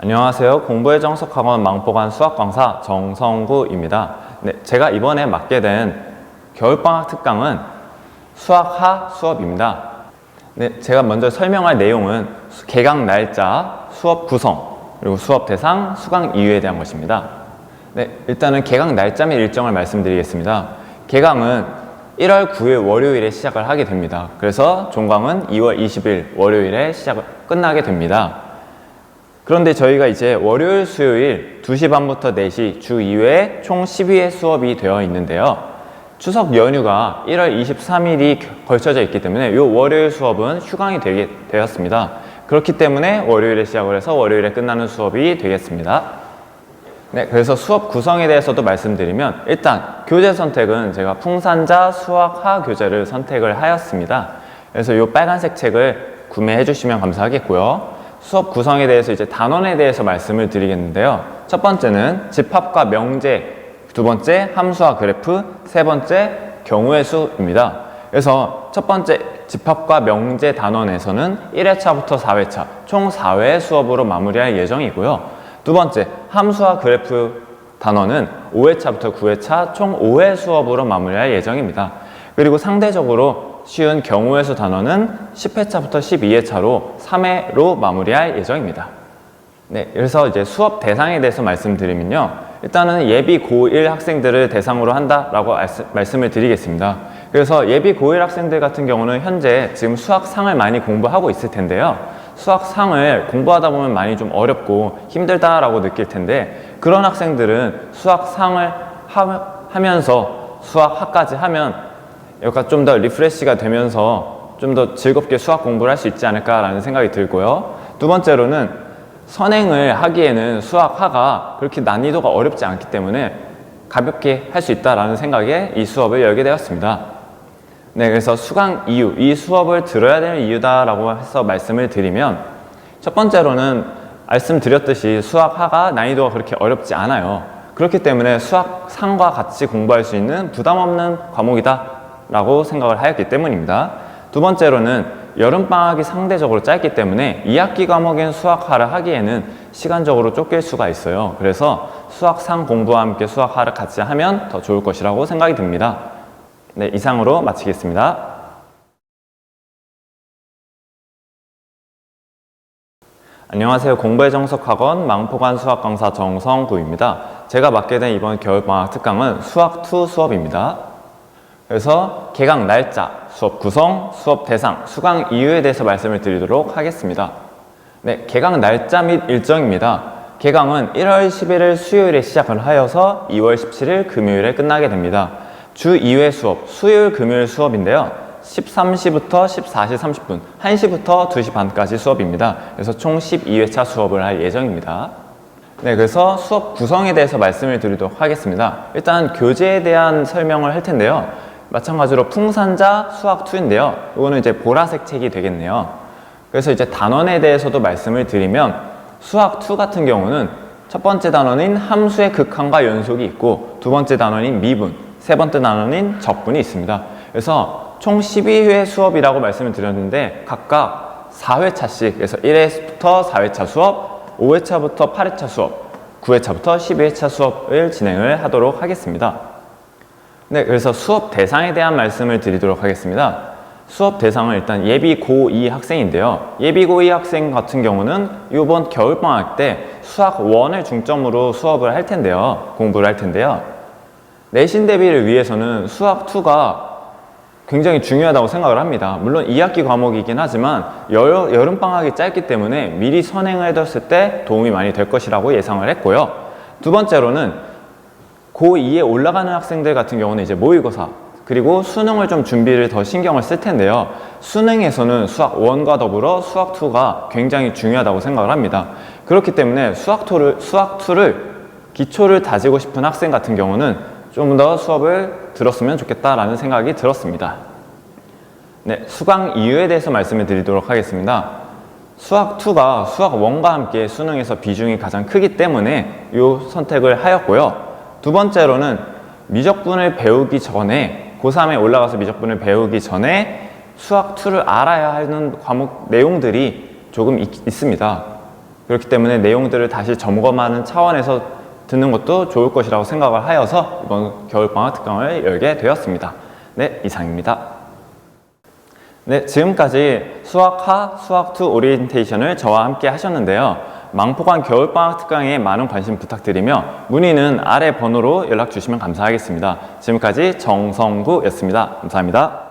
안녕하세요. 공부의 정석 학원 망포관 수학 강사 정성구입니다. 네, 제가 이번에 맡게 된 겨울방학 특강은 수학하 수업입니다. 네, 제가 먼저 설명할 내용은 수- 개강 날짜, 수업 구성, 그리고 수업 대상, 수강 이유에 대한 것입니다. 네, 일단은 개강 날짜 및 일정을 말씀드리겠습니다. 개강은 1월 9일 월요일에 시작을 하게 됩니다. 그래서 종강은 2월 20일 월요일에 시작 끝나게 됩니다. 그런데 저희가 이제 월요일, 수요일 2시 반부터 4시 주 2회 총 12회 수업이 되어 있는데요. 추석 연휴가 1월 23일이 걸쳐져 있기 때문에 이 월요일 수업은 휴강이 되게 되었습니다. 그렇기 때문에 월요일에 시작을 해서 월요일에 끝나는 수업이 되겠습니다. 네, 그래서 수업 구성에 대해서도 말씀드리면 일단 교재 선택은 제가 풍산자 수학하 교재를 선택을 하였습니다. 그래서 이 빨간색 책을 구매해 주시면 감사하겠고요. 수업 구성에 대해서 이제 단원에 대해서 말씀을 드리겠는데요. 첫 번째는 집합과 명제, 두 번째 함수와 그래프, 세 번째 경우의 수입니다. 그래서 첫 번째 집합과 명제 단원에서는 1회차부터 4회차, 총 4회 수업으로 마무리할 예정이고요. 두 번째, 함수와 그래프 단원은 5회차부터 9회차 총 5회 수업으로 마무리할 예정입니다. 그리고 상대적으로 쉬운 수 단원은 10회차부터 12회차로 3회로 마무리할 예정입니다. 네, 그래서 이제 수업 대상에 대해서 말씀드리면요. 일단은 예비 고1 학생들을 대상으로 한다라고 말씀을 드리겠습니다. 그래서 예비 고1 학생들 같은 경우는 현재 지금 수학상을 많이 공부하고 있을 텐데요. 수학상을 공부하다 보면 많이 좀 어렵고 힘들다라고 느낄 텐데 그런 학생들은 수학상을 하, 하면서 수학학까지 하면 약간 좀 더 리프레시가 되면서 좀 더 즐겁게 수학 공부를 할 수 있지 않을까라는 생각이 들고요. 두 번째로는 선행을 하기에는 수학하가 그렇게 난이도가 어렵지 않기 때문에 가볍게 할 수 있다라는 생각에 이 수업을 열게 되었습니다. 네, 그래서 수강 이유, 이 수업을 들어야 되는 이유다라고 해서 말씀을 드리면 첫 번째로는 말씀드렸듯이 수학하가 난이도가 그렇게 어렵지 않아요. 그렇기 때문에 수학 상과 같이 공부할 수 있는 부담 없는 과목이다 라고 생각을 하였기 때문입니다. 두 번째로는 여름방학이 상대적으로 짧기 때문에 2학기 과목인 수학하를 하기에는 시간적으로 쫓길 수가 있어요. 그래서 수학상 공부와 함께 수학하를 같이 하면 더 좋을 것이라고 생각이 듭니다. 네, 이상으로 마치겠습니다. 안녕하세요. 공부의 정석학원 망포관 수학 강사 정성구입니다. 제가 맡게 된 이번 겨울방학 특강은 수학2 수업입니다. 그래서 개강 날짜, 수업 구성, 수업 대상, 수강 이유에 대해서 말씀을 드리도록 하겠습니다. 네, 개강 날짜 및 일정입니다. 개강은 1월 11일 수요일에 시작을 하여서 2월 17일 금요일에 끝나게 됩니다. 주 2회 수업, 수요일 금요일 수업인데요. 13시부터 14시 30분, 1시부터 2시 반까지 수업입니다. 그래서 총 12회차 수업을 할 예정입니다. 네, 그래서 수업 구성에 대해서 말씀을 드리도록 하겠습니다. 일단 교재에 대한 설명을 할 텐데요. 마찬가지로 풍산자 수학 2인데요. 이거는 이제 보라색 책이 되겠네요. 그래서 이제 단원에 대해서도 말씀을 드리면 수학 2 같은 경우는 첫 번째 단원인 함수의 극한과 연속이 있고 두 번째 단원인 미분, 세 번째 단원인 적분이 있습니다. 그래서 총 12회 수업이라고 말씀을 드렸는데 각각 4회차씩 그래서 1회부터 4회차 수업, 5회차부터 8회차 수업, 9회차부터 12회차 수업을 진행을 하도록 하겠습니다. 네, 그래서 수업 대상에 대한 말씀을 드리도록 하겠습니다. 수업 대상은 일단 예비 고2 학생인데요. 예비 고2 학생 같은 경우는 이번 겨울방학 때 수학 1을 중점으로 수업을 할 텐데요. 공부를 할 텐데요. 내신 대비를 위해서는 수학 2가 굉장히 중요하다고 생각을 합니다. 물론 2학기 과목이긴 하지만 여, 여름방학이 짧기 때문에 미리 선행을 해뒀을 때 도움이 많이 될 것이라고 예상을 했고요. 두 번째로는 고2에 올라가는 학생들 같은 경우는 이제 모의고사 그리고 수능을 좀 준비를 더 신경을 쓸 텐데요. 수능에서는 수학 1과 더불어 수학 2가 굉장히 중요하다고 생각을 합니다. 그렇기 때문에 수학 2를, 수학 2를 기초를 다지고 싶은 학생 같은 경우는 좀 더 수업을 들었으면 좋겠다라는 생각이 들었습니다. 네, 수강 이유에 대해서 말씀을 드리도록 하겠습니다. 수학 2가 수학 1과 함께 수능에서 비중이 가장 크기 때문에 이 선택을 하였고요. 두 번째로는 미적분을 배우기 전에 고3에 올라가서 미적분을 배우기 전에 수학 2를 알아야 하는 과목 내용들이 조금 있, 있습니다. 그렇기 때문에 내용들을 다시 점검하는 차원에서 듣는 것도 좋을 것이라고 생각을 하여서 이번 겨울방학 특강을 열게 되었습니다. 네, 이상입니다. 네, 지금까지 수학하, 수학2 오리엔테이션을 저와 함께 하셨는데요. 망포관 겨울방학 특강에 많은 관심 부탁드리며 문의는 아래 번호로 연락 주시면 감사하겠습니다. 지금까지 정성구였습니다. 감사합니다.